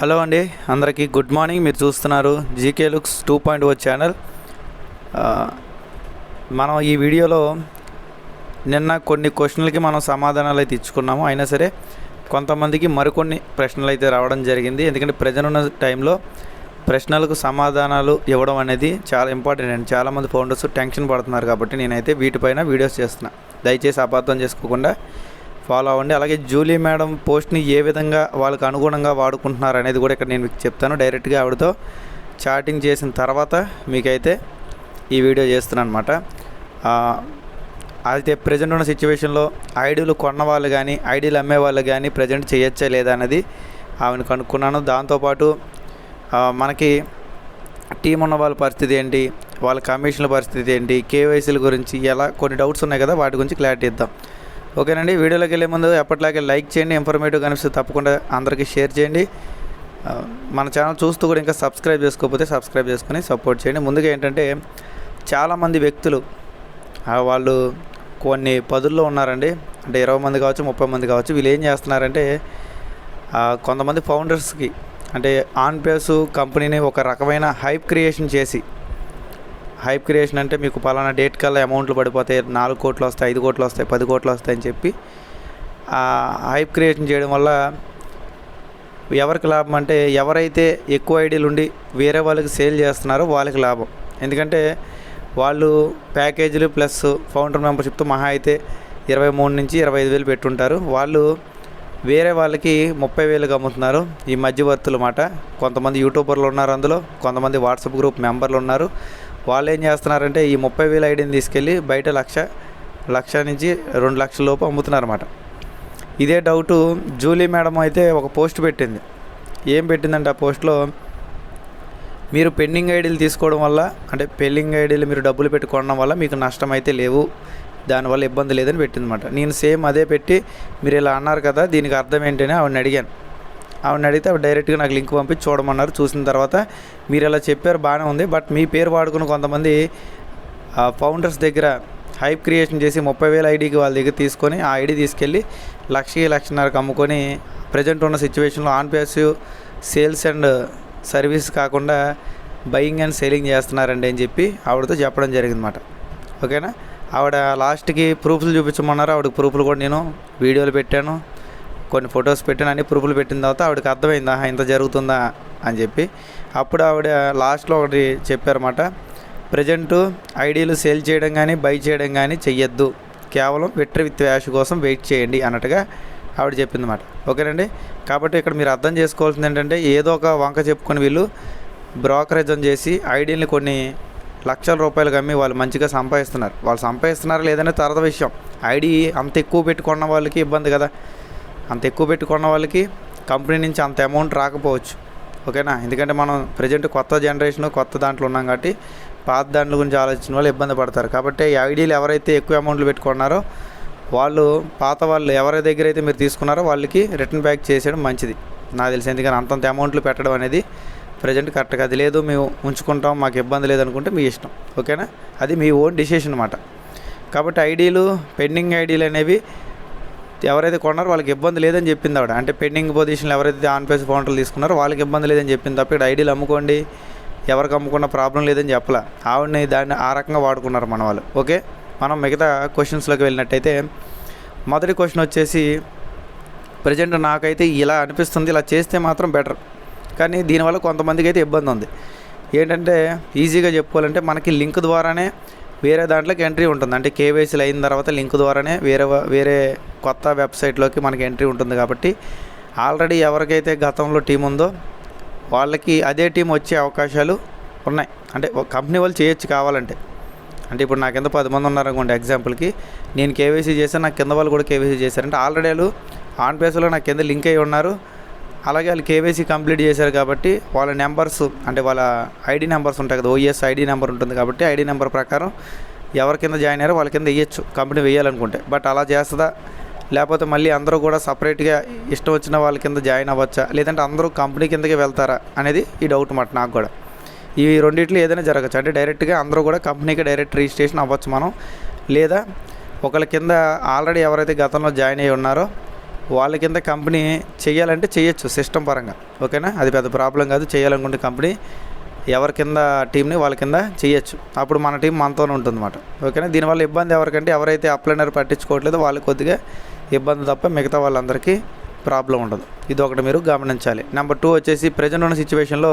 Hello అండి అందరికీ good morning. మీరు చూస్తున్నారు GK looks two point O channel. మనం ఈ వీడియోలో నిన్న కొన్ని క్వశ్చన్లకి మనం సమాధానాలు అయితే ఇచ్చుకున్నాము. అయినా సరే కొంతమందికి మరికొన్ని ప్రశ్నలు అయితే రావడం జరిగింది. ఎందుకంటే ప్రజెంట్ ఉన్న టైంలో ప్రశ్నలకు సమాధానాలు ఇవ్వడం అనేది చాలా ఇంపార్టెంట్ అండి. చాలామంది ఫౌండర్స్ టెన్షన్ పడుతున్నారు కాబట్టి నేనైతే వీటిపైన వీడియోస్ చేస్తున్నా. దయచేసి అపార్థం చేసుకోకుండా ఫాలో అవ్వండి. అలాగే జూలీ మేడం పోస్ట్ని ఏ విధంగా వాళ్ళకి అనుగుణంగా వాడుకుంటున్నారు అనేది కూడా ఇక్కడ నేను మీకు చెప్తాను. డైరెక్ట్గా ఆవిడతో చాటింగ్ చేసిన తర్వాత మీకైతే ఈ వీడియో చేస్తున్నాను అనమాట అయితే ప్రజెంట్ ఉన్న సిచ్యువేషన్లో ఐడీలు కొన్న వాళ్ళు కానీ ఐడీలు అమ్మే వాళ్ళు కానీ ప్రజెంట్ చేయొచ్చా లేదా అనేది ఆమెను కనుక్కున్నాను. దాంతోపాటు మనకి టీం ఉన్న వాళ్ళ పరిస్థితి ఏంటి వాళ్ళ కమిషన్ల పరిస్థితి ఏంటి కేవైసీల గురించి ఎలా కొన్ని డౌట్స్ ఉన్నాయి కదా వాటి గురించి క్లారిటీ ఇద్దాం. ఓకేనండి వీడియోలోకి వెళ్ళే ముందు ఎప్పటిలాగే లైక్ చేయండి ఇన్ఫర్మేటివ్ కనిపిస్తే తప్పకుండా అందరికీ షేర్ చేయండి. మన ఛానల్ చూస్తూ కూడా ఇంకా సబ్స్క్రైబ్ చేసుకోకపోతే సబ్స్క్రైబ్ చేసుకొని సపోర్ట్ చేయండి. ముందుగా ఏంటంటే చాలామంది వ్యక్తులు వాళ్ళు కొన్ని పదుల్లో ఉన్నారండి. అంటే ఇరవై మంది కావచ్చు ముప్పై మంది కావచ్చు వీళ్ళు ఏం చేస్తున్నారంటే కొంతమంది ఫౌండర్స్కి అంటే ఆన్ పేస్ కంపెనీని ఒక రకమైన హైప్ క్రియేషన్ చేసి హైప్ క్రియేషన్ అంటే మీకు పలానా డేట్ కల్లా అమౌంట్లు పడిపోతాయి. నాలుగు కోట్లు వస్తాయి ఐదు కోట్లు వస్తాయి పది కోట్లు వస్తాయి అని చెప్పి ఆ హైప్ క్రియేషన్ చేయడం వల్ల ఎవరికి లాభం అంటే ఎవరైతే ఎక్కువ ఐడీలు ఉండి వేరే వాళ్ళకి సేల్ చేస్తున్నారో వాళ్ళకి లాభం. ఎందుకంటే వాళ్ళు ప్యాకేజీలు ప్లస్ ఫౌండర్ మెంబర్షిప్తో మహా అయితే ఇరవై మూడు నుంచి ఇరవై ఐదు వేలు పెట్టుంటారు. వాళ్ళు వేరే వాళ్ళకి ముప్పై వేలకు అమ్ముతున్నారు. ఈ మధ్యవర్తులు మాట. కొంతమంది యూట్యూబర్లు ఉన్నారు అందులో కొంతమంది వాట్సాప్ గ్రూప్ మెంబర్లు ఉన్నారు. వాళ్ళు ఏం చేస్తున్నారంటే ఈ ముప్పై వేల ఐడిని తీసుకెళ్ళి బయట లక్ష లక్ష నుంచి రెండు లక్షల లోపు అమ్ముతున్నారన్నమాట. ఇదే డౌటు జూలీ మేడం అయితే ఒక పోస్ట్ పెట్టింది. ఏం పెట్టిందంటే ఆ పోస్ట్లో మీరు పెండింగ్ ఐడీలు తీసుకోవడం వల్ల అంటే పెండింగ్ ఐడీలు మీరు డబ్బులు పెట్టుకోవడం వల్ల మీకు నష్టం అయితే లేవు. దానివల్ల ఇబ్బంది లేదని పెట్టిందన్నమాట. నేను సేమ్ అదే పెట్టి మీరు ఇలా అన్నారు కదా దీనికి అర్థం ఏంటని ఆవిడని అడిగాను. ఆవిడని అడిగితే ఆవిడ డైరెక్ట్గా నాకు లింక్ పంపించి చూడమన్నారు. చూసిన తర్వాత మీరు ఇలా చెప్పారు బాగానే ఉంది. బట్ మీ పేరు వాడుకున్న కొంతమంది ఫౌండర్స్ దగ్గర హైప్ క్రియేషన్ చేసి ముప్పై వేల ఐడికి వాళ్ళ దగ్గర తీసుకొని ఆ ఐడి తీసుకెళ్ళి లక్ష లక్షన్నరకు అమ్ముకొని ప్రజెంట్ ఉన్న సిచ్యువేషన్లో on passive sales and service కాకుండా బయింగ్ అండ్ సేలింగ్ చేస్తున్నారండి అని చెప్పి ఆవిడతో చెప్పడం జరిగిందన్నమాట. ఓకేనా? ఆవిడ లాస్ట్కి ప్రూఫ్లు చూపించమన్నారు. ఆవిడకి ప్రూఫ్లు కూడా నేను వీడియోలు పెట్టాను. కొన్ని ఫొటోస్ పెట్టిన అన్ని ప్రూఫ్లు పెట్టిన తర్వాత ఆవిడకి అర్థమైందా ఇంత జరుగుతుందా? అని చెప్పి. అప్పుడు ఆవిడ లాస్ట్లో ఒకటి చెప్పారన్నమాట ప్రజెంట్ ఐడీలు సేల్ చేయడం కానీ బై చేయడం కానీ చెయ్యొద్దు. కేవలం విట్ర విత్ వ్యాష్ కోసం వెయిట్ చేయండి అన్నట్టుగా ఆవిడ చెప్పిందన్నమాట. ఓకేనండి? కాబట్టి ఇక్కడ మీరు అర్థం చేసుకోవాల్సింది ఏంటంటే ఏదో ఒక వంక చెప్పుకొని వీళ్ళు బ్రోకరేజం చేసి ఐడీని కొన్ని లక్షల రూపాయలు కమ్మి వాళ్ళు మంచిగా సంపాదిస్తున్నారు. వాళ్ళు సంపాదిస్తున్నారు లేదనే తర్వాత విషయం. ఐడి అంత ఎక్కువ పెట్టుకున్న వాళ్ళకి ఇబ్బంది కదా. అంత ఎక్కువ పెట్టుకున్న వాళ్ళకి కంపెనీ నుంచి అంత అమౌంట్ రాకపోవచ్చు. ఓకేనా? ఎందుకంటే మనం ప్రజెంట్ కొత్త జనరేషన్ కొత్త దాంట్లో ఉన్నాం కాబట్టి పాత దాంట్లో గురించి ఆలోచించిన వాళ్ళు ఇబ్బంది పడతారు. కాబట్టి ఈ ఐడీలు ఎవరైతే ఎక్కువ అమౌంట్లు పెట్టుకున్నారో వాళ్ళు పాత వాళ్ళు ఎవరి దగ్గర అయితే మీరు తీసుకున్నారో వాళ్ళకి రిటర్న్ బ్యాక్ చేసేయడం మంచిది. నాకు తెలిసి ఎందుకని అంతంత అమౌంట్లు పెట్టడం అనేది ప్రజెంట్ కరెక్ట్గా అది లేదు మేము ఉంచుకుంటాం మాకు ఇబ్బంది లేదనుకుంటే మీ ఇష్టం. ఓకేనా? అది మీ ఓన్ డిసిషన్ అనమాట కాబట్టి ఐడీలు పెండింగ్ ఐడీలు అనేవి ఎవరైతే కొన్నారో వాళ్ళకి ఇబ్బంది లేదని చెప్పింది ఆవిడ. అంటే పెండింగ్ పొజిషన్లో ఎవరైతే ఆన్ పేస్ ఫౌంటర్లు తీసుకున్నారో వాళ్ళకి ఇబ్బంది లేదని చెప్పింది తప్ప ఇక్కడ ఐడీలు అమ్ముకోండి ఎవరికి అమ్ముకున్న ప్రాబ్లం లేదని చెప్పలే. ఆవిడని దాన్ని ఆ రకంగా వాడుకున్నారు మన వాళ్ళు. ఓకే మనం మిగతా క్వశ్చన్స్లోకి వెళ్ళినట్టయితే మొదటి క్వశ్చన్ వచ్చేసి ప్రజెంట్ నాకైతే ఇలా అనిపిస్తుంది ఇలా చేస్తే మాత్రం బెటర్ కానీ దీనివల్ల కొంతమందికి అయితే ఇబ్బంది ఉంది. ఏంటంటే ఈజీగా చెప్పుకోవాలంటే మనకి లింక్ ద్వారానే వేరే దాంట్లోకి ఎంట్రీ ఉంటుంది. అంటే కేవైసీలు అయిన తర్వాత లింక్ ద్వారానే వేరే వేరే కొత్త వెబ్సైట్లోకి మనకి ఎంట్రీ ఉంటుంది కాబట్టి ఆల్రెడీ ఎవరికైతే గతంలో టీం ఉందో వాళ్ళకి అదే టీం వచ్చే అవకాశాలు ఉన్నాయి. అంటే కంపెనీ వాళ్ళు చేయొచ్చు కావాలంటే. అంటే ఇప్పుడు నా కింద పది మంది ఉన్నారనుకోండి ఎగ్జాంపుల్కి నేను కేవైసీ చేశాను నా కింద వాళ్ళు కూడా కేవైసీ చేశారంటే ఆల్రెడీ వాళ్ళు ఆన్ పేస్లో నా కింద లింక్ అయి ఉన్నారు. అలాగే వాళ్ళు కేవైసీ కంప్లీట్ చేశారు కాబట్టి వాళ్ళ నెంబర్స్ అంటే వాళ్ళ ఐడి నెంబర్స్ ఉంటాయి కదా ఓఎస్ ఐడి నెంబర్ ఉంటుంది కాబట్టి ఐడి నెంబర్ ప్రకారం ఎవరి కింద జాయిన్ అయ్యారో వాళ్ళ కింద వేయచ్చు కంపెనీ వేయాలనుకుంటే. బట్ అలా చేస్తుందా? లేకపోతే మళ్ళీ అందరూ కూడా సపరేట్గా ఇష్టం వచ్చిన వాళ్ళ కింద జాయిన్ అవ్వచ్చా? లేదంటే అందరూ కంపెనీ కిందకి వెళ్తారా? అనేది ఈ డౌట్ మాట నాకు కూడా. ఈ రెండిట్లో ఏదైనా జరగచ్చు. అంటే డైరెక్ట్గా అందరూ కూడా కంపెనీకి డైరెక్ట్ రిజిస్ట్రేషన్ అవ్వచ్చు మనం. లేదా ఒకళ్ళ కింద ఆల్రెడీ ఎవరైతే గతంలో జాయిన్ అయ్యి ఉన్నారో వాళ్ళ కింద కంపెనీ చేయాలంటే చేయొచ్చు సిస్టమ్ పరంగా. ఓకేనా? అది పెద్ద ప్రాబ్లం కాదు. చేయాలనుకుంటే కంపెనీ ఎవరి కింద టీంని వాళ్ళ కింద చేయొచ్చు. అప్పుడు మన టీం మనతోనే ఉంటుందన్నమాట. ఓకేనా? దీనివల్ల ఇబ్బంది ఎవరికంటే ఎవరైతే అప్లైనర్ పట్టించుకోవట్లేదో వాళ్ళు కొద్దిగా ఇబ్బంది తప్ప మిగతా వాళ్ళందరికీ ప్రాబ్లం ఉండదు. ఇది ఒకటి మీరు గమనించాలి. నెంబర్ టూ వచ్చేసి ప్రజెంట్ ఉన్న సిచ్యువేషన్లో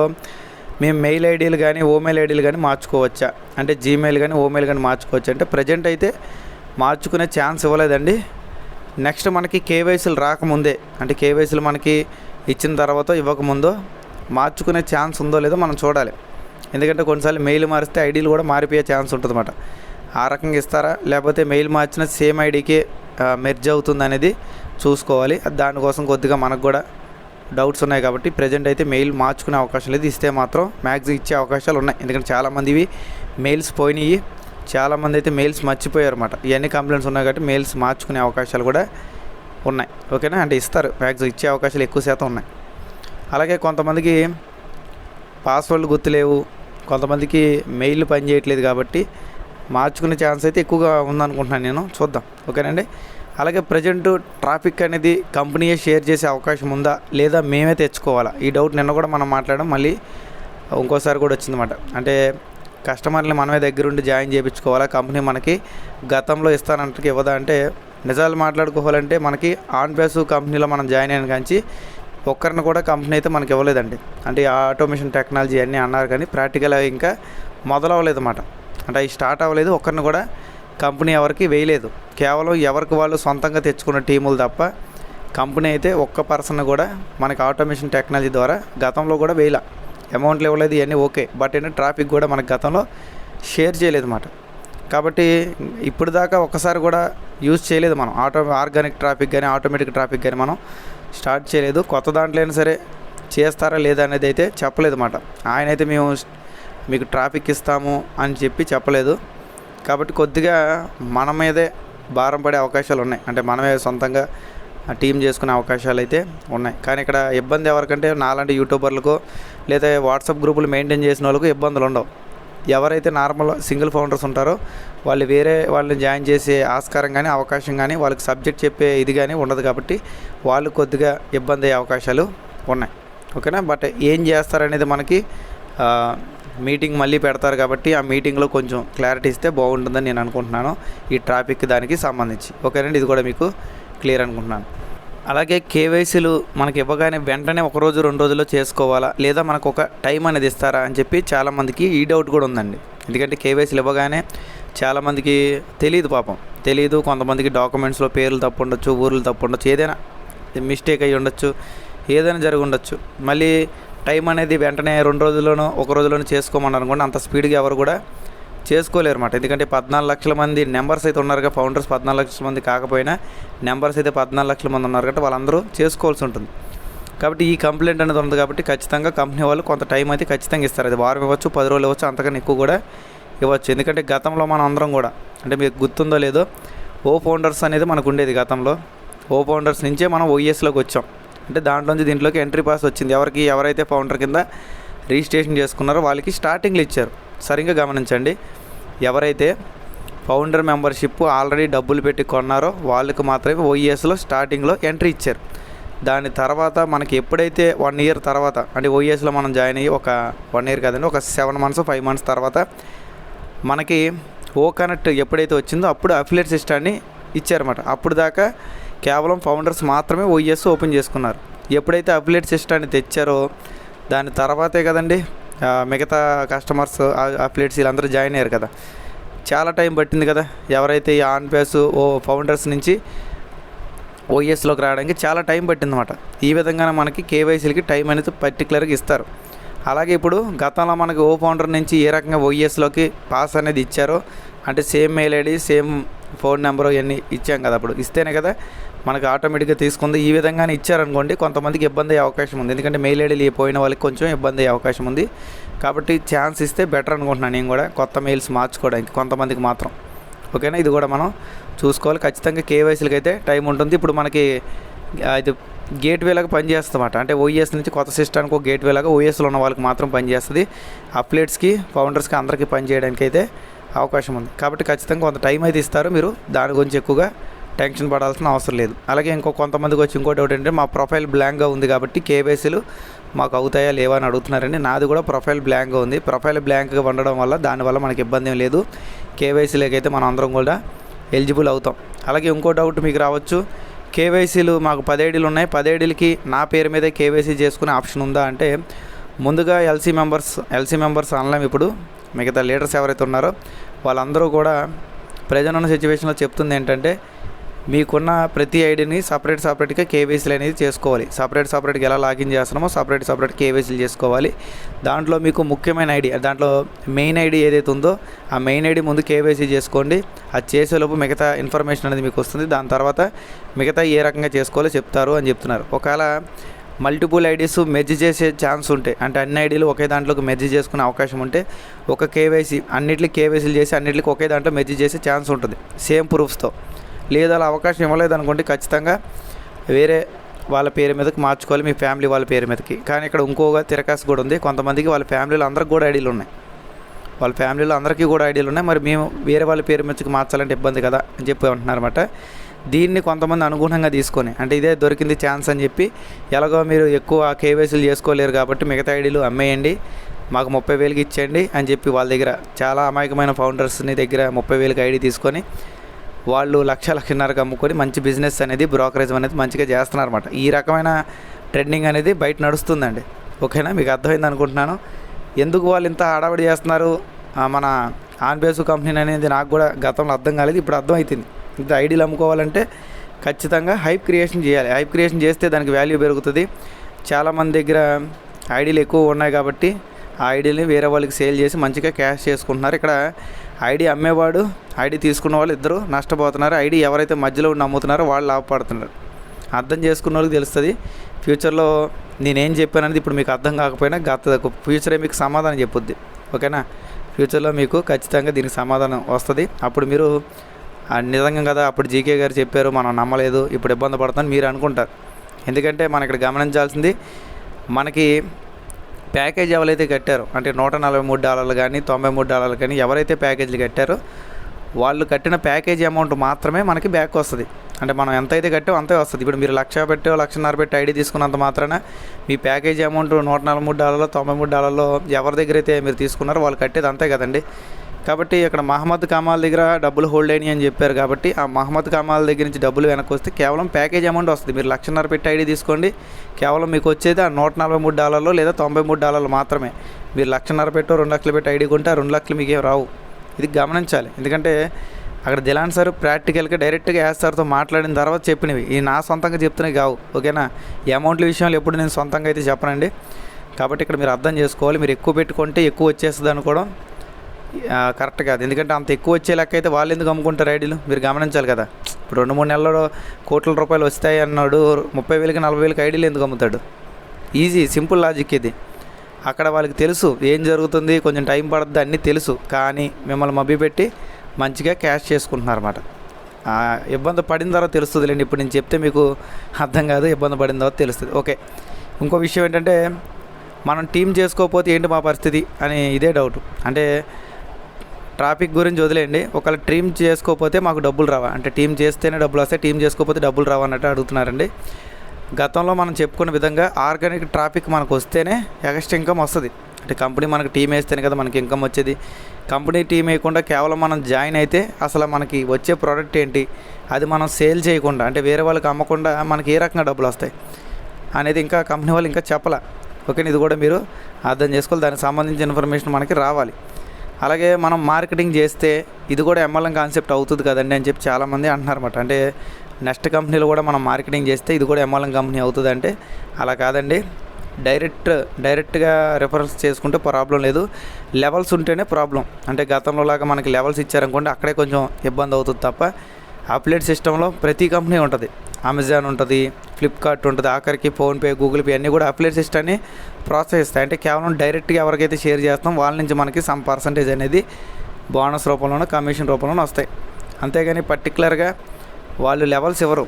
మేము మెయిల్ ఐడీలు కానీ ఓమెయిల్ ఐడీలు కానీ మార్చుకోవచ్చా? అంటే జీమెయిల్ కానీ ఓమెయిల్ కానీ మార్చుకోవచ్చా? అంటే ప్రజెంట్ అయితే మార్చుకునే ఛాన్స్ ఇవ్వలేదండి. నెక్స్ట్ మనకి కేవైసీలు రాకముందే అంటే కేవైసీలు మనకి ఇచ్చిన తర్వాత ఇవ్వకముందో మార్చుకునే ఛాన్స్ ఉందో లేదో మనం చూడాలి. ఎందుకంటే కొన్నిసార్లు మెయిల్ మారిస్తే ఐడీలు కూడా మారిపోయే ఛాన్స్ ఉంటుంది అన్నమాట ఆ రకంగా ఇస్తారా? లేకపోతే మెయిల్ మార్చిన సేమ్ ఐడికి మెర్జ్ అవుతుంది అనేది చూసుకోవాలి. దానికోసం కొద్దిగా మనకు కూడా డౌట్స్ ఉన్నాయి కాబట్టి ప్రజెంట్ అయితే మెయిల్ మార్చుకునే అవకాశం లేదు ఇస్తే మాత్రం మ్యాక్సిమం ఇచ్చే అవకాశాలు ఉన్నాయి. ఎందుకంటే చాలామంది ఇవి మెయిల్స్ పోయినాయి. చాలామంది అయితే మెయిల్స్ మర్చిపోయారు అనమాట ఇవన్నీ కంప్లైంట్స్ ఉన్నాయి కాబట్టి మెయిల్స్ మార్చుకునే అవకాశాలు కూడా ఉన్నాయి. ఓకేనా? అంటే ఇస్తారు. మ్యాక్స్ ఇచ్చే అవకాశాలు ఎక్కువ శాతం ఉన్నాయి. అలాగే కొంతమందికి పాస్వర్డ్లు గుర్తులేవు. కొంతమందికి మెయిల్ పనిచేయట్లేదు కాబట్టి మార్చుకునే ఛాన్స్ అయితే ఎక్కువగా ఉందనుకుంటున్నాను నేను. చూద్దాం. ఓకేనండి అలాగే ప్రజెంట్ ట్రాఫిక్ అనేది కంపెనీయే షేర్ చేసే అవకాశం ఉందా? లేదా మేమే తెచ్చుకోవాలా? ఈ డౌట్ నిన్న కూడా మనం మాట్లాడడం మళ్ళీ ఇంకోసారి కూడా వచ్చిందన్నమాట. అంటే కస్టమర్ని మనమే దగ్గరుండి జాయిన్ చేయించుకోవాలా? కంపెనీ మనకి గతంలో ఇస్తానంటే ఇవ్వదా? అంటే నిజాలు మాట్లాడుకోవాలంటే మనకి ఆన్ బేస్ కంపెనీలో మనం జాయిన్ అయిన కాంచి ఒక్కరిని కూడా కంపెనీ అయితే మనకి ఇవ్వలేదండి. అంటే ఆటోమేషన్ టెక్నాలజీ అన్నీ అన్నారు కానీ ప్రాక్టికల్ ఇంకా మొదలవ్వలేదు అన్నమాట అంటే అవి స్టార్ట్ అవ్వలేదు ఒక్కరిని కూడా కంపెనీ ఎవరికి వేయలేదు. కేవలం ఎవరికి వాళ్ళు సొంతంగా తెచ్చుకున్న టీములు తప్ప కంపెనీ అయితే ఒక్క పర్సన్ కూడా మనకి ఆటోమేషన్ టెక్నాలజీ ద్వారా గతంలో కూడా వేయలే. అమౌంట్లు ఇవ్వలేదు ఇవన్నీ ఓకే. బట్ ఏంటంటే ట్రాఫిక్ కూడా మన గతంలో షేర్ చేయలేదు అన్నమాట కాబట్టి ఇప్పుడు దాకా ఒక్కసారి కూడా యూజ్ చేయలేదు మనం. ఆటో ఆర్గానిక్ ట్రాఫిక్ కానీ ఆటోమేటిక్ ట్రాఫిక్ కానీ మనం స్టార్ట్ చేయలేదు. కొత్త దాంట్లో అయినా సరే చేస్తారా లేదా అనేది అయితే చెప్పలేదు అన్నమాట ఆయన అయితే మేము మీకు ట్రాఫిక్ ఇస్తాము అని చెప్పి చెప్పలేదు. కాబట్టి కొద్దిగా మన మీదే భారం పడే అవకాశాలు ఉన్నాయి. అంటే మనమే సొంతంగా టీం చేసుకునే అవకాశాలు అయితే ఉన్నాయి. కానీ ఇక్కడ ఇబ్బంది ఎవరికంటే నాలాంటి యూట్యూబర్లకు లేదా వాట్సాప్ గ్రూపులు మెయింటైన్ చేసిన వాళ్ళకు ఇబ్బందులు ఉండవు. ఎవరైతే నార్మల్ సింగిల్ ఫౌండర్స్ ఉంటారో వాళ్ళు వేరే వాళ్ళని జాయిన్ చేసే ఆస్కారం కానీ అవకాశం కానీ వాళ్ళకి సబ్జెక్ట్ చెప్పే ఇది కానీ ఉండదు కాబట్టి వాళ్ళు కొద్దిగా ఇబ్బంది అయ్యే అవకాశాలు ఉన్నాయి. ఓకేనా? బట్ ఏం చేస్తారనేది మనకి మీటింగ్ మళ్ళీ పెడతారు కాబట్టి ఆ మీటింగ్లో కొంచెం క్లారిటీ ఇస్తే బాగుంటుందని నేను అనుకుంటున్నాను. ఈ ట్రాఫిక్ దానికి సంబంధించి. ఓకేనండి? ఇది కూడా మీకు క్లియర్ అనుకుంటున్నాను. అలాగే కేవైసీలు మనకి ఇవ్వగానే వెంటనే ఒక రోజు రెండు రోజుల్లో చేసుకోవాలా? లేదా మనకు ఒక టైం అనేది ఇస్తారా? అని చెప్పి చాలామందికి ఈ డౌట్ కూడా ఉందండి. ఎందుకంటే కేవైసీలు ఇవ్వగానే చాలామందికి తెలియదు పాపం. తెలియదు కొంతమందికి డాక్యుమెంట్స్లో పేర్లు తప్పు ఉండొచ్చు ఊర్లు తప్పు ఉండొచ్చు ఏదైనా మిస్టేక్ అయ్యి ఉండొచ్చు ఏదైనా జరిగి ఉండొచ్చు. మళ్ళీ టైం అనేది వెంటనే రెండు రోజుల్లోనూ ఒక రోజులోనూ చేసుకోమన్నారు అనుకోండి అంత స్పీడ్గా ఎవరు కూడా చేసుకోలేరు అన్నమాట ఎందుకంటే పద్నాలుగు లక్షల మంది నెంబర్స్ అయితే ఉన్నారు కదా ఫౌండర్స్ పద్నాలుగు లక్షల మంది కాకపోయినా నెంబర్స్ అయితే పద్నాలుగు లక్షల మంది ఉన్నారు కాబట్టి వాళ్ళందరూ చేసుకోవాల్సి ఉంటుంది. కాబట్టి ఈ కంప్లైంట్ అనేది ఉంది కాబట్టి ఖచ్చితంగా కంపెనీ వాళ్ళు కొంత టైం అయితే ఖచ్చితంగా ఇస్తారు. అది వారం ఇవ్వచ్చు పది రోజులు ఇవ్వచ్చు అంతకన్నా ఎక్కువ కూడా ఇవ్వచ్చు. ఎందుకంటే గతంలో మనం అందరం కూడా అంటే మీకు గుర్తుందో లేదో ఓ ఫౌండర్స్ అనేది మనకు ఉండేది గతంలో. ఓ ఫౌండర్స్ నుంచే మనం ఓఎస్లోకి వచ్చాం. అంటే దాంట్లోంచి దీంట్లోకి ఎంట్రీ పాస్ వచ్చింది. ఎవరికి ఎవరైతే ఫౌండర్ కింద రిజిస్ట్రేషన్ చేసుకున్నారో వాళ్ళకి స్టార్టింగ్లు ఇచ్చారు. సరిగ్గా గమనించండి. ఎవరైతే ఫౌండర్ మెంబర్షిప్ ఆల్రెడీ డబ్బులు పెట్టి కొన్నారో వాళ్ళకి మాత్రమే ఓఈఎస్లో స్టార్టింగ్లో ఎంట్రీ ఇచ్చారు. దాని తర్వాత మనకి ఎప్పుడైతే వన్ ఇయర్ తర్వాత అంటే ఓఈఎస్లో మనం జాయిన్ అయ్యి ఒక వన్ ఇయర్ కదండి ఒక సెవెన్ మంత్స్ ఫైవ్ మంత్స్ తర్వాత మనకి ఓ కనెక్ట్ ఎప్పుడైతే వచ్చిందో అప్పుడు అఫిలియేట్ సిస్టాన్ని ఇచ్చారన్నమాట. అప్పుడు దాకా కేవలం ఫౌండర్స్ మాత్రమే ఓఈఎస్ ఓపెన్ చేసుకున్నారు. ఎప్పుడైతే అఫిలియేట్ సిస్టాన్ని తెచ్చారో దాని తర్వాతే కదండి మిగతా కస్టమర్స్ అఫిలియేట్స్ వీళ్ళందరూ జాయిన్ అయ్యారు కదా. చాలా టైం పట్టింది కదా ఎవరైతే ఈ ఆన్ పేస్ ఓ ఫౌండర్స్ నుంచి ఓఎస్లోకి రావడానికి చాలా టైం పట్టిందన్నమాట. ఈ విధంగానే మనకి కేవైసీలకి టైం అనేది పర్టికులర్గా ఇస్తారు. అలాగే ఇప్పుడు గతంలో మనకి ఓ ఫౌండర్ నుంచి ఏ రకంగా ఓఎస్లోకి పాస్ అనేది ఇచ్చారో అంటే same mail ID same phone number ఇవన్నీ ఇచ్చాం కదా. అప్పుడు ఇస్తేనే కదా మనకి ఆటోమేటిక్గా తీసుకుంది. ఈ విధంగానే ఇచ్చారనుకోండి కొంతమందికి ఇబ్బంది అయ్యే అవకాశం ఉంది. ఎందుకంటే మెయిల్ ఐడీలు పోయిన వాళ్ళకి కొంచెం ఇబ్బంది అయ్యే అవకాశం ఉంది. కాబట్టి ఛాన్స్ ఇస్తే బెటర్ అనుకుంటున్నాను నేను కూడా. కొత్త మెయిల్స్ మార్చుకోవడానికి కొంతమందికి మాత్రం. ఓకేనా ఇది కూడా మనం చూసుకోవాలి. ఖచ్చితంగా కేవైసీలకి అయితే టైం ఉంటుంది. ఇప్పుడు మనకి ఇది గేట్ వేలాగా పనిచేస్తుందన్నమాట. అంటే ఓఎస్ నుంచి కొత్త సిస్టానికి ఒక గేట్ వేలాగా ఓఎస్లో ఉన్న వాళ్ళకి మాత్రం పనిచేస్తుంది. అప్లేట్స్కి ఫౌండర్స్కి అందరికీ పనిచేయడానికి అయితే అవకాశం ఉంది. కాబట్టి ఖచ్చితంగా కొంత టైం అయితే ఇస్తారు మీరు. దాని గురించి ఎక్కువగా టెన్షన్ పడాల్సిన అవసరం లేదు. అలాగే ఇంకో కొంతమందికి వచ్చి ఇంకోటి ఏంటంటే మా ప్రొఫైల్ బ్లాంక్గా ఉంది కాబట్టి కేవైసీలు మాకు అవుతాయా లేవా అని అడుగుతున్నారండి. నాది కూడా ప్రొఫైల్ బ్లాంక్గా ఉంది. ప్రొఫైల్ బ్లాంక్గా ఉండడం వల్ల దానివల్ల మనకి ఇబ్బంది ఏం లేదు. కేవైసీలకైతే మనం అందరం కూడా ఎలిజిబుల్ అవుతాం. అలాగే ఇంకో డౌట్ మీకు రావచ్చు. కేవైసీలు మాకు పదేడీలు ఉన్నాయి. పదేడీలకి నా పేరు మీదే కేవైసీ చేసుకునే ఆప్షన్ ఉందా అంటే ముందుగా ఎల్సీ మెంబర్స్ ఎల్సీ మెంబర్స్ అనలేం ఇప్పుడు. మిగతా లీడర్స్ ఎవరైతే ఉన్నారో వాళ్ళందరూ కూడా ప్రజెంట్ ఉన్న సిచ్యువేషన్లో చెప్తుంది ఏంటంటే మీకున్న ప్రతి ఐడిని సపరేట్ సపరేట్గా కేవైసీలు అనేది చేసుకోవాలి. సపరేట్ సపరేట్గా ఎలా లాగిన్ చేస్తున్నామో సపరేట్ సపరేట్ కేవైసీలు చేసుకోవాలి. దాంట్లో మీకు ముఖ్యమైన ఐడి దాంట్లో మెయిన్ ఐడి ఏదైతే ఉందో ఆ మెయిన్ ఐడి ముందు కేవైసీ చేసుకోండి. అది చేసేలోపు మిగతా ఇన్ఫర్మేషన్ అనేది మీకు వస్తుంది. దాని తర్వాత మిగతా ఏ రకంగా చేసుకోవాలో చెప్తారు అని చెప్తున్నారు. ఒకవేళ మల్టిపుల్ ఐడీస్ మెర్జ్ చేసే ఛాన్స్ ఉంటాయి అంటే అన్ని ఐడీలు ఒకే దాంట్లోకి మెర్జ్ చేసుకునే అవకాశం ఉంటే ఒక కేవైసీ అన్నిటికీ కేవైసీలు చేసి అన్నిటికీ ఒకే దాంట్లో మెర్జ్ చేసే ఛాన్స్ ఉంటుంది. సేమ్ ప్రూఫ్స్తో. లేదు అలా అవకాశం ఇవ్వలేదు అనుకోండి ఖచ్చితంగా వేరే వాళ్ళ పేరు మీదకి మార్చుకోవాలి మీ ఫ్యామిలీ వాళ్ళ పేరు మీదకి. కానీ ఇక్కడ ఇంకోగా తిరకాసు కూడా ఉంది. కొంతమందికి వాళ్ళ ఫ్యామిలీలో అందరికి కూడా ఐడీలు ఉన్నాయి. వాళ్ళ ఫ్యామిలీలో అందరికీ కూడా ఐడియాలు ఉన్నాయి. మరి మేము వేరే వాళ్ళ పేరు మీదకి మార్చాలంటే ఇబ్బంది కదా అని చెప్పి అంటున్నారన్నమాట. దీన్ని కొంతమంది అనుగుణంగా తీసుకొని అంటే ఇదే దొరికింది ఛాన్స్ అని చెప్పి ఎలాగో మీరు ఎక్కువ కేవైసీలు చేసుకోలేరు కాబట్టి మిగతా ఐడీలు అమ్మేయండి మాకు ముప్పై వేలకి ఇచ్చేయండి అని చెప్పి వాళ్ళ దగ్గర చాలా అమాయకమైన ఫౌండర్స్ని దగ్గర ముప్పై వేలకి ఐడి తీసుకొని వాళ్ళు లక్ష లక్షన్నరకు అమ్ముకొని మంచి బిజినెస్ అనేది బ్రోకరేజ్ అనేది మంచిగా చేస్తున్నారు అనమాట ఈ రకమైన ట్రెండింగ్ అనేది బయట నడుస్తుందండి. ఓకేనా? మీకు అర్థమైంది అనుకుంటున్నాను. ఎందుకు వాళ్ళు ఇంత హడావిడి చేస్తున్నారు? మన ఆన్బేసు కంపెనీ అనేది నాకు కూడా గతంలో అర్థం కాలేదు ఇప్పుడు అర్థమవుతుంది ఇంత ఐడీలు అమ్ముకోవాలంటే ఖచ్చితంగా హైప్ క్రియేషన్ చేయాలి. హైప్ క్రియేషన్ చేస్తే దానికి వాల్యూ పెరుగుతుంది. చాలామంది దగ్గర ఐడీలు ఎక్కువ ఉన్నాయి కాబట్టి ఆ ఐడీని వేరే వాళ్ళకి సేల్ చేసి మంచిగా క్యాష్ చేసుకుంటున్నారు. ఇక్కడ ఐడి అమ్మేవాడు ఐడి తీసుకున్న వాళ్ళు ఇద్దరు నష్టపోతున్నారు. ఐడి ఎవరైతే మధ్యలో ఉండి అమ్ముతున్నారో వాళ్ళు లాభపడుతున్నారు. అర్థం చేసుకున్న వాళ్ళకి తెలుస్తుంది ఫ్యూచర్లో నేనేం చెప్పాననేది ఇప్పుడు మీకు అర్థం కాకపోయినా గత ఫ్యూచరే మీకు సమాధానం చెప్పుద్ది. ఓకేనా? ఫ్యూచర్లో మీకు ఖచ్చితంగా దీనికి సమాధానం వస్తుంది. అప్పుడు మీరు నిజంగా కదా అప్పుడు జీకే గారు చెప్పారు మనం నమ్మలేదు ఇప్పుడు ఇబ్బంది పడుతుందని మీరు అనుకుంటారు. ఎందుకంటే మనం ఇక్కడ గమనించాల్సింది మనకి ప్యాకేజ్ ఎవరైతే కట్టారో అంటే నూట నలభై మూడు డాలర్లు కానీ తొంభై మూడు డాలర్లు కానీ ఎవరైతే ప్యాకేజీలు కట్టారో వాళ్ళు కట్టిన ప్యాకేజ్ అమౌంట్ మాత్రమే మనకి బ్యాక్ వస్తుంది. అంటే మనం ఎంత అయితే కట్టో అంతే వస్తుంది. ఇప్పుడు మీరు లక్ష పెట్టో లక్షన్నర పెట్టి ఐడి తీసుకున్నంత మాత్రాన మీ ప్యాకేజ్ అమౌంట్ నూట నలభై మూడు డాలర్లు తొంభై మూడు డాలర్లో ఎవరి దగ్గర అయితే మీరు తీసుకున్నారో వాళ్ళు కట్టేది అంతే కదండి. కాబట్టి ఇక్కడ మహమ్మద్ కమాల్ దగ్గర డబ్బులు హోల్డ్ అయినాయి అని చెప్పారు కాబట్టి ఆ మహమ్మద్ కమాల్ దగ్గర నుంచి డబ్బులు వెనక్కి వస్తే కేవలం ప్యాకేజ్ అమౌంట్ వస్తుంది. మీరు లక్షన్నర పెట్టి ఐడి తీసుకోండి. కేవలం మీకు వచ్చేది ఆ నూట నలభై మూడు డాలర్లు లేదా తొంభై మూడు డాలర్లు మాత్రమే. మీరు లక్షన్నర పెట్టో రెండు లక్షలు పెట్టి ఐడి కొంటే ఆ రెండు లక్షలు మీకు రావు. ఇది గమనించాలి. ఎందుకంటే అక్కడ దిలాన్ సార్ ప్రాక్టికల్గా డైరెక్ట్గా యాజ్ సార్తో మాట్లాడిన తర్వాత చెప్పినవి. ఈ నా సొంతంగా చెప్తున్నవి కావు. ఓకేనా? ఈ అమౌంట్ల విషయంలో ఎప్పుడు నేను సొంతంగా అయితే చెప్పనండి. కాబట్టి ఇక్కడ మీరు అర్థం చేసుకోవాలి. మీరు ఎక్కువ పెట్టుకుంటే ఎక్కువ వచ్చేస్తుంది అనుకోవడం కరెక్ట్ కాదు. ఎందుకంటే అంత ఎక్కువ వచ్చే లెక్క అయితే వాళ్ళు ఎందుకు అమ్ముకుంటారు ఐడీలు? మీరు గమనించాలి కదా. ఇప్పుడు రెండు మూడు నెలల్లో కోట్ల రూపాయలు వస్తాయి అన్నాడు ముప్పై వేలకి నలభై వేలకి ఐడీలు ఎందుకు అమ్ముతాడు? ఈజీ సింపుల్ లాజిక్ ఇది. అక్కడ వాళ్ళకి తెలుసు ఏం జరుగుతుంది కొంచెం టైం పడుతుంది అన్నీ తెలుసు. కానీ మిమ్మల్ని మభ్యపెట్టి మంచిగా క్యాష్ చేసుకుంటున్నారన్నమాట ఆ, ఇబ్బంది పడిన తర్వాత తెలుస్తుందిలేండి. ఇప్పుడు నేను చెప్తే మీకు అర్థం కాదు ఇబ్బంది పడిన తర్వాత తెలుస్తుంది. ఓకే. ఇంకో విషయం ఏంటంటే మనం టీం చేసుకోకపోతే ఏంటి మా పరిస్థితి అని ఇదే డౌట్ అంటే ట్రాఫిక్ గురించి వదిలేయండి. ఒకవేళ టీం చేసుకోకపోతే మాకు డబ్బులు రావా అంటే టీం చేస్తేనే డబ్బులు వస్తాయి టీం చేసుకోకపోతే డబ్బులు రావా అన్నట్టు అడుగుతున్నారండి. గతంలో మనం చెప్పుకున్న విధంగా ఆర్గానిక్ ట్రాఫిక్ మనకు వస్తేనే ఎక్స్ట్రా ఇన్కమ్ వస్తుంది. అంటే కంపెనీ మనకి టీం వేస్తేనే కదా మనకి ఇన్కమ్ వచ్చేది. కంపెనీ టీం వేయకుండా కేవలం మనం జాయిన్ అయితే అసలు మనకి వచ్చే ప్రోడక్ట్ ఏంటి? అది మనం సేల్ చేయకుండా అంటే వేరే వాళ్ళకి అమ్మకుండా మనకి ఏ రకంగా డబ్బులు వస్తాయి? అనేది ఇంకా కంపెనీ వాళ్ళు ఇంకా చెప్పలే. ఓకే ఇది కూడా మీరు అర్థం చేసుకోవాలి. దానికి సంబంధించిన ఇన్ఫర్మేషన్ మనకి రావాలి. అలాగే మనం మార్కెటింగ్ చేస్తే ఇది కూడా ఎంఎల్ఎం కాన్సెప్ట్ అవుతుంది కదండి అని చెప్పి చాలామంది అంటున్నారన్నమాట. అంటే నెక్స్ట్ కంపెనీలో కూడా మనం మార్కెటింగ్ చేస్తే ఇది కూడా ఎంఎల్ఎం కంపెనీ అవుతుంది అంటే అలా కాదండి. డైరెక్ట్ డైరెక్ట్గా రెఫరెన్స్ చేసుకుంటే ప్రాబ్లం లేదు. లెవెల్స్ ఉంటేనే ప్రాబ్లం. అంటే గతంలో లాగా మనకి లెవెల్స్ ఇచ్చారనుకోండి అక్కడే కొంచెం ఇబ్బంది అవుతుంది తప్ప అప్లెట్ సిస్టంలో ప్రతి కంపెనీ ఉంటుంది. అమెజాన్ ఉంటుంది ఫ్లిప్కార్ట్ ఉంటుంది ఆఖరికి ఫోన్పే గూగుల్ పే అన్నీ కూడా అప్లెట్ సిస్టమ్ని ప్రోత్సహిస్తాయి అంటే కేవలం డైరెక్ట్గా ఎవరికైతే షేర్ చేస్తాం వాళ్ళ నుంచి మనకి సమ్ పర్సంటేజ్ అనేది బోనస్ రూపంలోనూ కమిషన్ రూపంలోనూ వస్తాయి. అంతేగాని పర్టికులర్గా వాళ్ళు లెవెల్స్ ఇవ్వరు.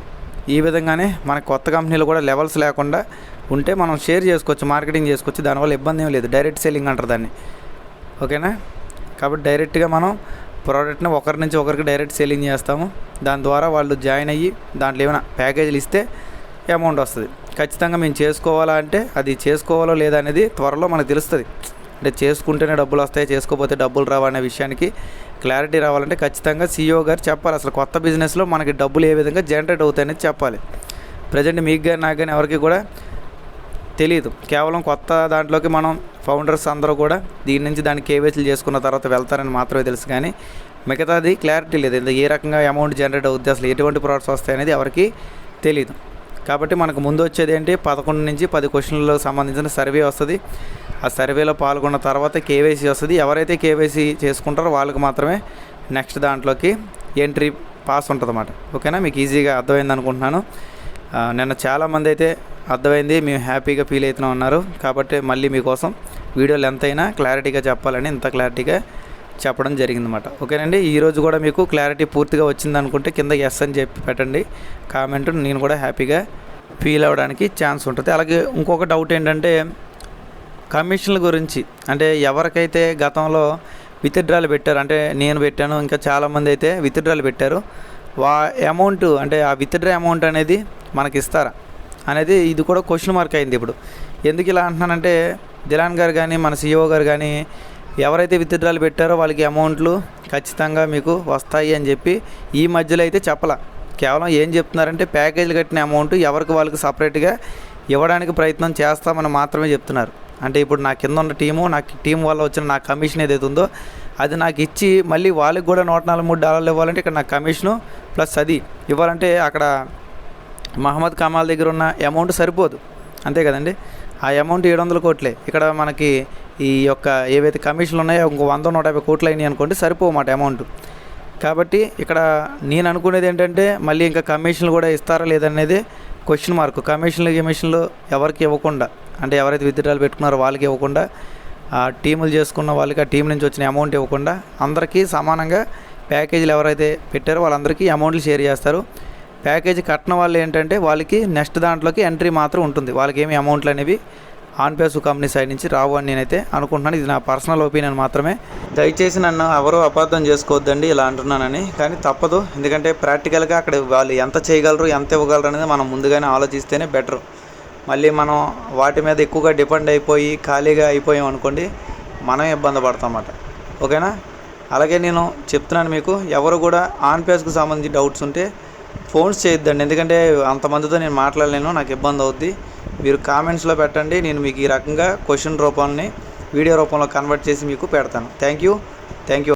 ఈ విధంగానే మన కొత్త కంపెనీలు కూడా లెవెల్స్ లేకుండా ఉంటే మనం షేర్ చేసుకోవచ్చు మార్కెటింగ్ చేసుకోవచ్చు దానివల్ల ఇబ్బంది ఏం లేదు. డైరెక్ట్ సెల్లింగ్ అంటారు దాన్ని. ఓకేనా? కాబట్టి డైరెక్ట్గా మనం ప్రోడక్ట్ని ఒకరి నుంచి ఒకరికి డైరెక్ట్ సెల్లింగ్ చేస్తాము. దాని ద్వారా వాళ్ళు జాయిన్ అయ్యి దాంట్లో ఏమైనా ప్యాకేజీలు ఇస్తే అమౌంట్ వస్తుంది. ఖచ్చితంగా మేము చేసుకోవాలా అంటే అది చేసుకోవాలో లేదా అనేది త్వరలో మనకు తెలుస్తుంది. అంటే చేసుకుంటేనే డబ్బులు వస్తాయి చేసుకోకపోతే డబ్బులు రావా అనే విషయానికి క్లారిటీ రావాలంటే ఖచ్చితంగా సీఈఓ గారు చెప్పాలి. అసలు కొత్త బిజినెస్లో మనకి డబ్బులు ఏ విధంగా జనరేట్ అవుతాయనేది చెప్పాలి. ప్రజెంట్ మీకు కానీ నాకు కానీ ఎవరికి కూడా తెలియదు కేవలం కొత్త దాంట్లోకి మనం ఫౌండర్స్ అందరూ కూడా దీని నుంచి దాన్ని కేవైసీలు చేసుకున్న తర్వాత వెళ్తారని మాత్రమే తెలుసు కానీ మిగతాది క్లారిటీ లేదు. ఇంత ఏ రకంగా అమౌంట్ జనరేట్ అవుద్ది అసలు ఎటువంటి ప్రోడక్ట్స్ వస్తాయి అనేది ఎవరికి తెలియదు కాబట్టి మనకు ముందు వచ్చేది ఏంటి పదకొండు నుంచి పది క్వశ్చన్లకు సంబంధించిన సర్వే వస్తుంది. ఆ సర్వేలో పాల్గొన్న తర్వాత కేవైసీ వస్తుంది. ఎవరైతే కేవైసీ చేసుకుంటారో వాళ్ళకి మాత్రమే నెక్స్ట్ దాంట్లోకి ఎంట్రీ పాస్ ఉంటుంది అన్నమాట ఓకేనా? మీకు ఈజీగా అర్థమైంది అనుకుంటున్నాను. నిన్న చాలామంది అయితే అర్థమైంది మేము హ్యాపీగా ఫీల్ అవుతున్నాం అన్నారు కాబట్టి మళ్ళీ మీకోసం వీడియోలు ఎంతైనా క్లారిటీగా చెప్పాలని ఇంత క్లారిటీగా చెప్పడం జరిగిందన్నమాట. ఓకేనండి? ఈరోజు కూడా మీకు క్లారిటీ పూర్తిగా వచ్చింది అనుకుంటే కింద ఎస్ అని చెప్పి పెట్టండి. కామెంట్ నేను కూడా హ్యాపీగా ఫీల్ అవ్వడానికి ఛాన్స్ ఉంటుంది. అలాగే ఇంకొక డౌట్ ఏంటంటే కమిషన్ల గురించి అంటే ఎవరికైతే గతంలో విత్డ్రాలు పెట్టారు అంటే నేను పెట్టాను ఇంకా చాలామంది అయితే విత్డ్రాలు పెట్టారు వా అమౌంట్ అంటే ఆ విత్డ్రా అమౌంట్ అనేది మనకి ఇస్తారా అనేది ఇది కూడా క్వశ్చన్ మార్క్ అయింది ఇప్పుడు. ఎందుకు ఇలా అంటున్నానంటే దిలాన్ గారు కానీ మన సీఈఓ గారు కానీ ఎవరైతే విత్డ్రాలు పెట్టారో వాళ్ళకి అమౌంట్లు ఖచ్చితంగా మీకు వస్తాయి అని చెప్పి ఈ మధ్యలో అయితే చెప్పలా. కేవలం ఏం చెప్తున్నారంటే ప్యాకేజీలు కట్టిన అమౌంట్ ఎవరికి వాళ్ళకి సపరేట్గా ఇవ్వడానికి ప్రయత్నం చేస్తామని మాత్రమే చెప్తున్నారు. అంటే ఇప్పుడు నా కింద ఉన్న టీము నాకు టీం వల్ల వచ్చిన నా కమిషన్ ఏదైతే ఉందో అది నాకు ఇచ్చి మళ్ళీ వాళ్ళకి కూడా నూట నలభై మూడు డాలర్లు ఇవ్వాలంటే ఇక్కడ నా కమిషను ప్లస్ అది ఇవ్వాలంటే అక్కడ మహమ్మద్ కమాల్ దగ్గర ఉన్న అమౌంట్ సరిపోదు. అంతే కదండి? ఆ అమౌంట్ ఏడు వందల కోట్లే. ఇక్కడ మనకి ఈ యొక్క ఏవైతే కమిషన్లు ఉన్నాయో ఇంకో వంద నూట యాభై కోట్లు అయినాయి అనుకోండి సరిపోమాట అమౌంట్ కాబట్టి ఇక్కడ నేను అనుకునేది ఏంటంటే మళ్ళీ ఇంకా కమిషన్లు కూడా ఇస్తారా లేదనేది క్వశ్చన్ మార్క్ కమిషన్లు కమిషన్లు ఎవరికి ఇవ్వకుండా అంటే ఎవరైతే విత్డ్రాలు పెట్టుకున్నారో వాళ్ళకి ఇవ్వకుండా ఆ టీములు చేసుకున్న వాళ్ళకి ఆ టీం నుంచి వచ్చిన అమౌంట్ ఇవ్వకుండా అందరికీ సమానంగా ప్యాకేజీలు ఎవరైతే పెట్టారో వాళ్ళందరికీ అమౌంట్లు షేర్ చేస్తారు. ప్యాకేజీ కట్టిన వాళ్ళు ఏంటంటే వాళ్ళకి నెక్స్ట్ దాంట్లోకి ఎంట్రీ మాత్రం ఉంటుంది. వాళ్ళకి ఏమి అమౌంట్లు అనేవి ఆన్ పేస్ కంపెనీ సైడ్ నుంచి రావు అని నేనైతే అనుకుంటున్నాను. ఇది నా పర్సనల్ ఒపీనియన్ మాత్రమే. దయచేసి నన్ను ఎవరు అపార్థం చేసుకోవద్దండి ఇలా అంటున్నానని. కానీ తప్పదు. ఎందుకంటే ప్రాక్టికల్గా అక్కడ వాళ్ళు ఎంత చేయగలరు ఎంత ఇవ్వగలరు అనేది మనం ముందుగానే ఆలోచిస్తేనే బెటర్. మళ్ళీ మనం వాటి మీద ఎక్కువగా డిపెండ్ అయిపోయి ఖాళీగా అయిపోయాం అనుకోండి మనం ఇబ్బంది పడతామన్నమాట. ఓకేనా? అలాగే నేను చెప్తున్నాను మీకు ఎవరు కూడా ఆన్ పేస్కి సంబంధించి డౌట్స్ ఉంటే ఫోన్స్ చేయొద్దండి. ఎందుకంటే అంతమందితో నేను మాట్లాడలేను నాకు ఇబ్బంది అవుద్ది. మీరు కామెంట్స్లో పెట్టండి నేను మీకు ఈ రకంగా క్వశ్చన్ రూపాన్ని వీడియో రూపంలో కన్వర్ట్ చేసి మీకు పెడతాను. Thank you. Thank you.